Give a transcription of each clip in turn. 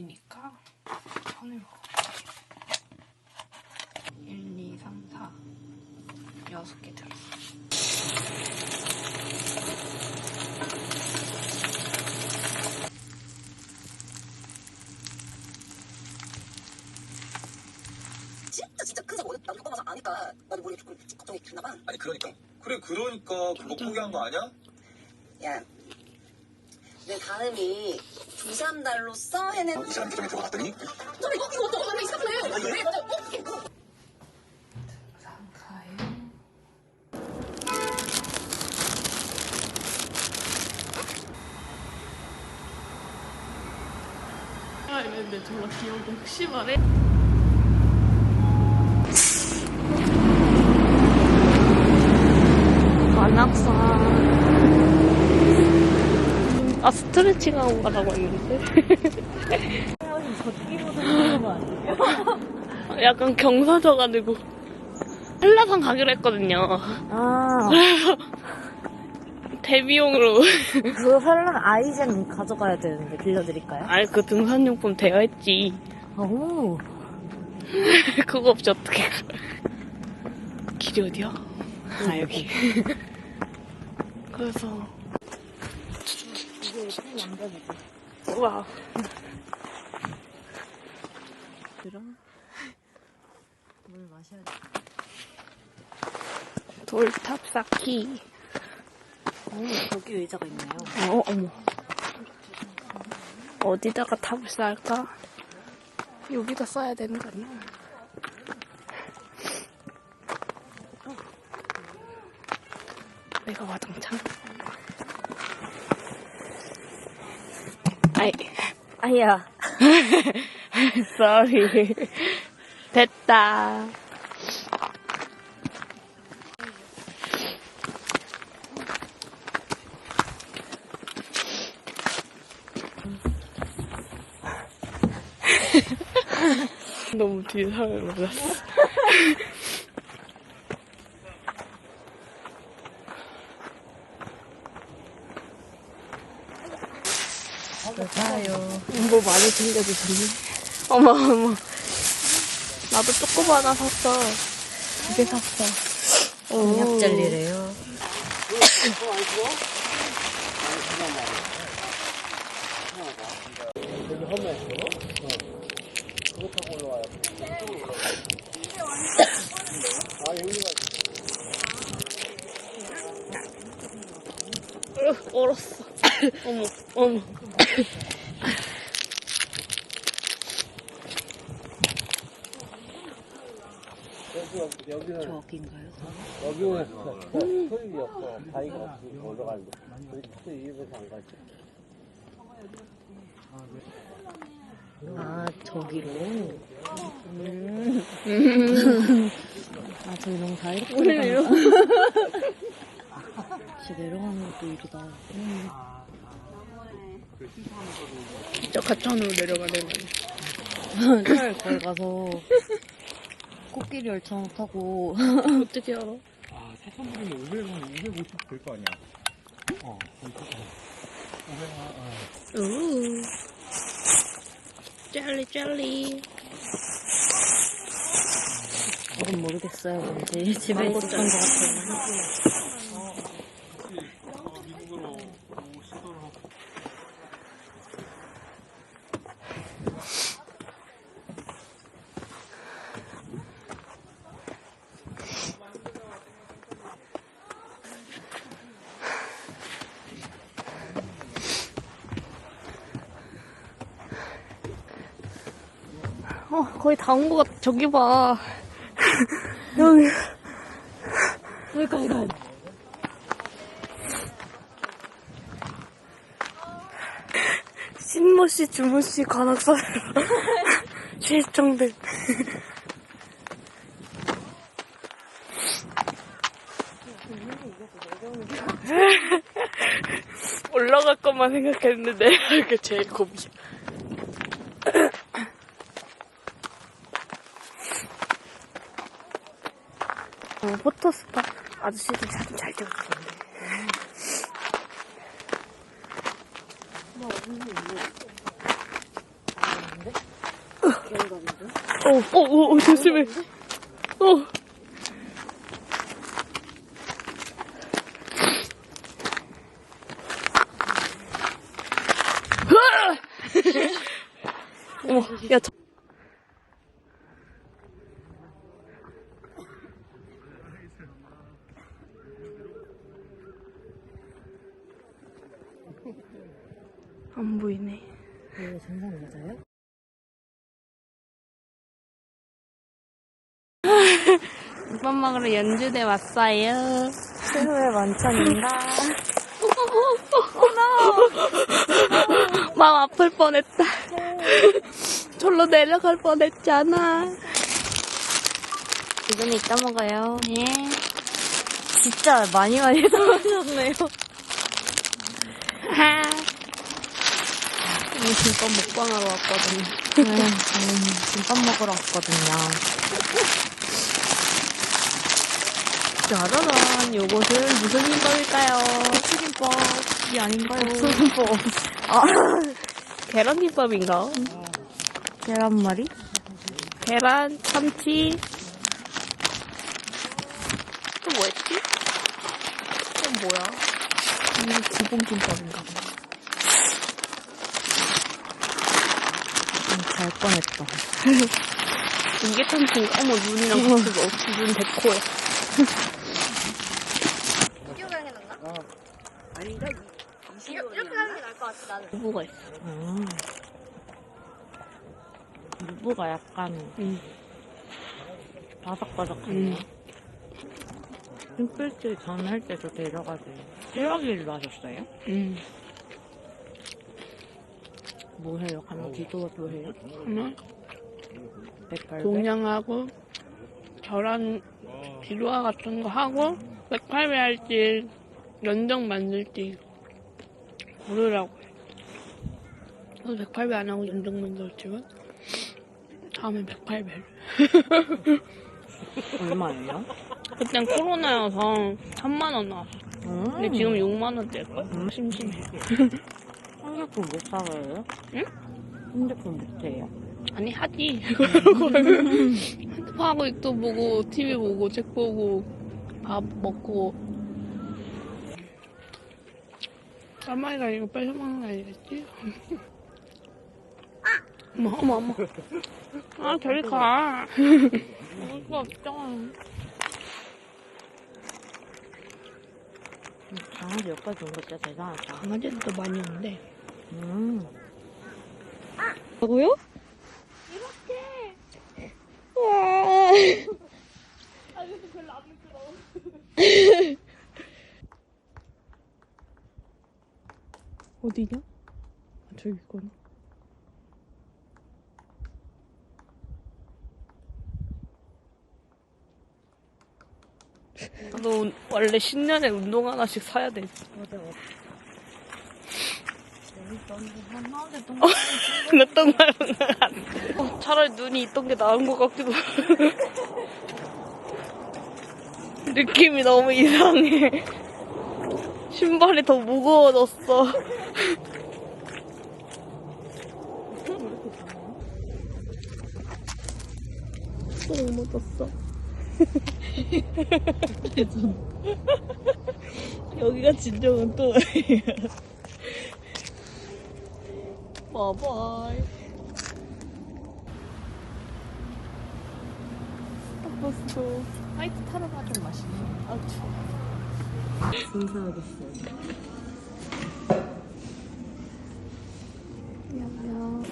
마리니까 천을 먹어. 1, 2, 3, 4. 여섯 개 겪어봐서 아니까 나도 모르게 조금 걱정이 됐나 봐. 아니 그러니까 그래 그러니까 그거 포기한 거 아니야? 야, 내 다음이 두3 달로써 해낸. 이 사람 규정에 들어갔더니 저 이거 이거 어쩌고 하면 이상해. 왜 맞아? 어? 이거. 상가에 아 이랬는데 정말 귀여운데 혹시 말해? 관악산 아 스트레칭 하고 가라고 했는데 약간 경사져가지고. 한라산 가기로 했거든요. 아, 대비용으로. 그거 하려면 아이젠 가져가야 되는데 빌려드릴까요? 아니 그 등산용품 되어 있지 오, 그거 없이 어떻게 가 길이 어디야? 아 여기. 그래서 큰 양변이지. 우와 그럼 물 마셔야 돼. 돌탑 쌓기 오, 여기 의자가 있네요. 어 어머 어디다가 탑을 쌓을까? 여기다 써야 되는 거 아니야? 아이. 아야, sorry. 됐다. 너무 뒤에 사람을 몰랐어 좋아요. 뭐 많이 챙겨주셨네. 어머, 어머. 나도 조그마 하나 샀어. 두 개 샀어. 곤약 젤리래요. 으, 얼었어. 어머, 어머. 여기는. 다이가 안 가지. 아, 저기로. 음. 아, 저기 너무 다이렉트. 우리 이러 진짜 내려가는 것도 일이다. 음. 저 가천으로 내려가는 거 아니야? 차라리 거기 가서 코끼리 열차 타고 어떻게 알아? 아, 사선분이 500원, 250 될 거 아니야. 어, 500원, 우. 젤리, 젤리. 이건 모르겠어요 뭔지 집에 있었던 것 같아요 어, 거의 다 온 것 같아. 저기 봐. 여기. 여기까지 가야 돼 신모씨, 주모씨, 관악산. 실종된. 올라갈 것만 생각했는데, 이게 제일 고민이야. 포토스팟 아저씨들 사진 잘 찍어주던데. 뭐, 없는데, 어, 어, 어, 조심해. 어. 맞아요? 국밥 먹으러 연주대 왔어요. 최후의 만찬인가? 마음 아플 뻔했다. 절로 내려갈 뻔했잖아. 지금 이따 먹어요. 예. 진짜 많이 많이 떨어졌네요. 하. 오늘 김밥 먹방하러 왔거든요. 네, 저는 김밥 먹으러 왔거든요. 짜라란, 요것은 무슨 김밥일까요? 튀김밥이 아닌가요? 김밥. 아, 계란김밥인가? 계란말이? 계란, 참치. 또 뭐였지? 또 뭐야? 이게 기본 김밥인가? 음, 잘 뻔했다. 이게 참치인가? 어머, 눈이랑 같이 먹, 눈 데코야. 이렇게 하는 게 나을 것 같아 나는 두부가 있어. 음. 무부가 약간 응. 바삭바삭하네. 음. 심플스 전할 때도 데려가지고 일하기를 하셨어요? 응. 뭐 해요? 가면 기도도 해요? 하나, 백발배? 동양하고, 계란, 기도화 같은 거 하고, 108배 할지, 연정 만들지, 고르라고 해. 저도 108배 안 하고 연정 만들었지만, 다음에 108배를. 얼마예요? 그땐 코로나여서 3만 원 나왔어. 음. 근데 지금 6만 원대일걸? 음. 심심해. 핸드폰 못 사가요? 응? 핸드폰 못 해요? 아니, 하지. 핸드폰 하고 또 보고, TV 보고, 책 보고, 밥 먹고. 까마귀가 이거 뺏어먹는 거 아니겠지? 어머, 어머, 어머. 아, 저리 가. 먹을 거 없잖아. 강아지 여기까지 온거 진짜 대단하다. 강아지도 많이 오는데. 음. 뭐고요? 어디냐? 아, 저기 있구나. 너 원래 신년에 운동 하나씩 사야 돼. 맞아, 맞아. 몇동 밟은 것 같아. 어, 차라리 눈이 있던 게 나은 것 같기도. 느낌이 너무 이상해. 신발이 더 무거워졌어. 또 묻었어. 여기가 진정한 또. 바이 바이. 스타버스도 화이트 타르가 좀 맛있네. 아, 추워. 순수하겠어요. 안녕.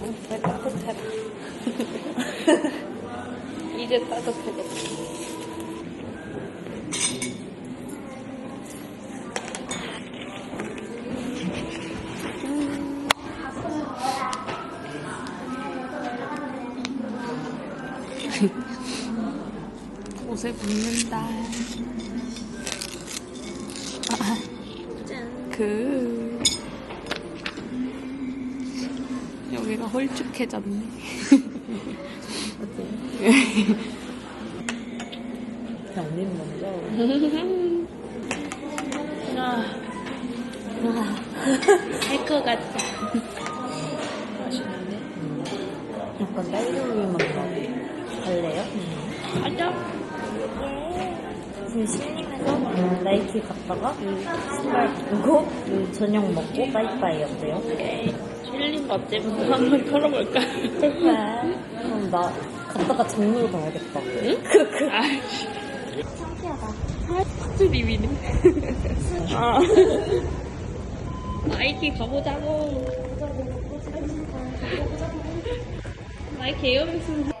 어. 이제 따뜻해졌어. 옷을 붙는다. 아, 그 여기가 홀쭉해졌네. 언니는 먼저. 할것 같다. 약간 딸기 우유 맛 나고. 지금 신림에서 나이키 갔다가 신발 보고 저녁 먹고 빠이빠이 어때요? 힐링 맛집부터 한번 털어볼까? 그럼 나 갔다가 정물 가야겠다. 크크. 스트림이네. 아. 나이키 가보자고. 나이키 에어맥스.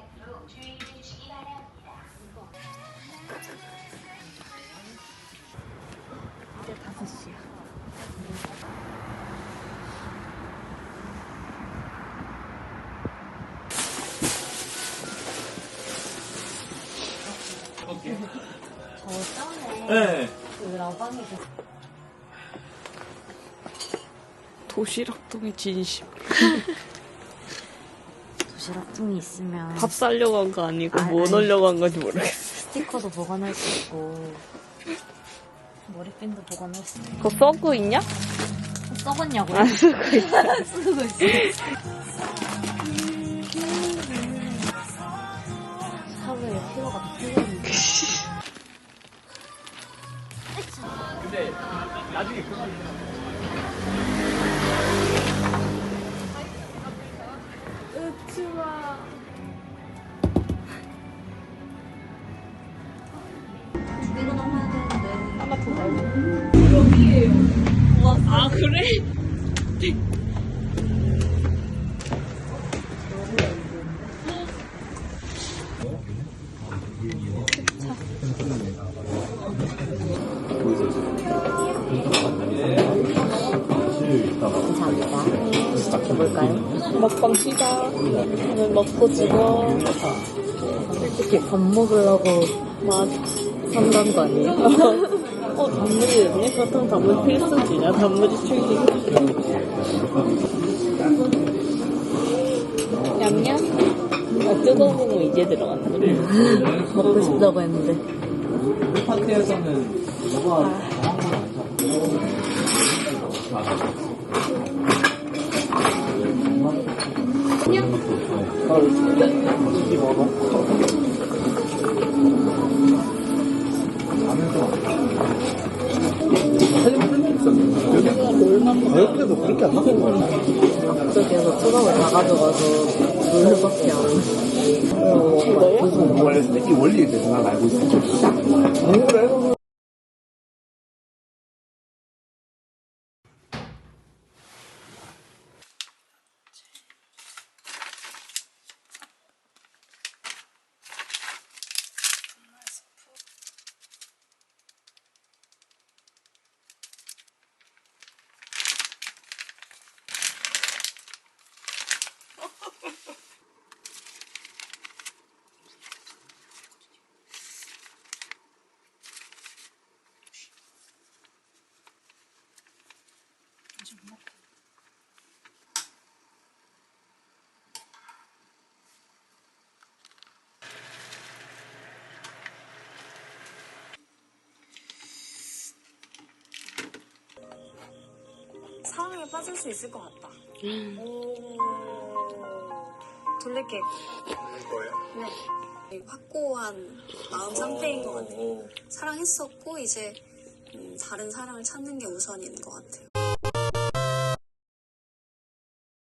저 짠에 네. 그 라방이 그 도시락통의 진심. 도시락통이 있으면 밥 사려고 한 거 아니고 아, 뭐 아니. 넣으려고 한 건지 모르겠어. 스티커도 보관할 수 있고 머리핀도 보관할 수 있고 그거 써고 있냐? 썩었냐고요? 안 쓰고 있어. 쓰고 있어. 사회의 필요가 필요 근데 나중에 그거 아 그래? 먹방 시작. 오늘 먹고 죽어. 솔직히 밥 먹으려고 맞아. 산다는 거 아니에요? 어 단무지 있네? 그렇다면 단무지 필수지냐? 단무지 출기. 냠냠? 어 뜨거운 거 이제 들어갔네. 먹고 싶다고 했는데. 파티에서는 뭐가 정한 건아 가격대도 그렇게 안 나쁜 거야. 앞쪽에서 초밥을 다 가져가서 물밖에 안 해. 원래 이 원리에 대해서 난 알고 있어. 그래? 상황에 빠질 수 있을 것 같다. 오. 돌릴게. 그냥 확고한 마음 상태인 것 같아요. 사랑했었고 이제 음, 다른 사랑을 찾는 게 우선인 것 같아요.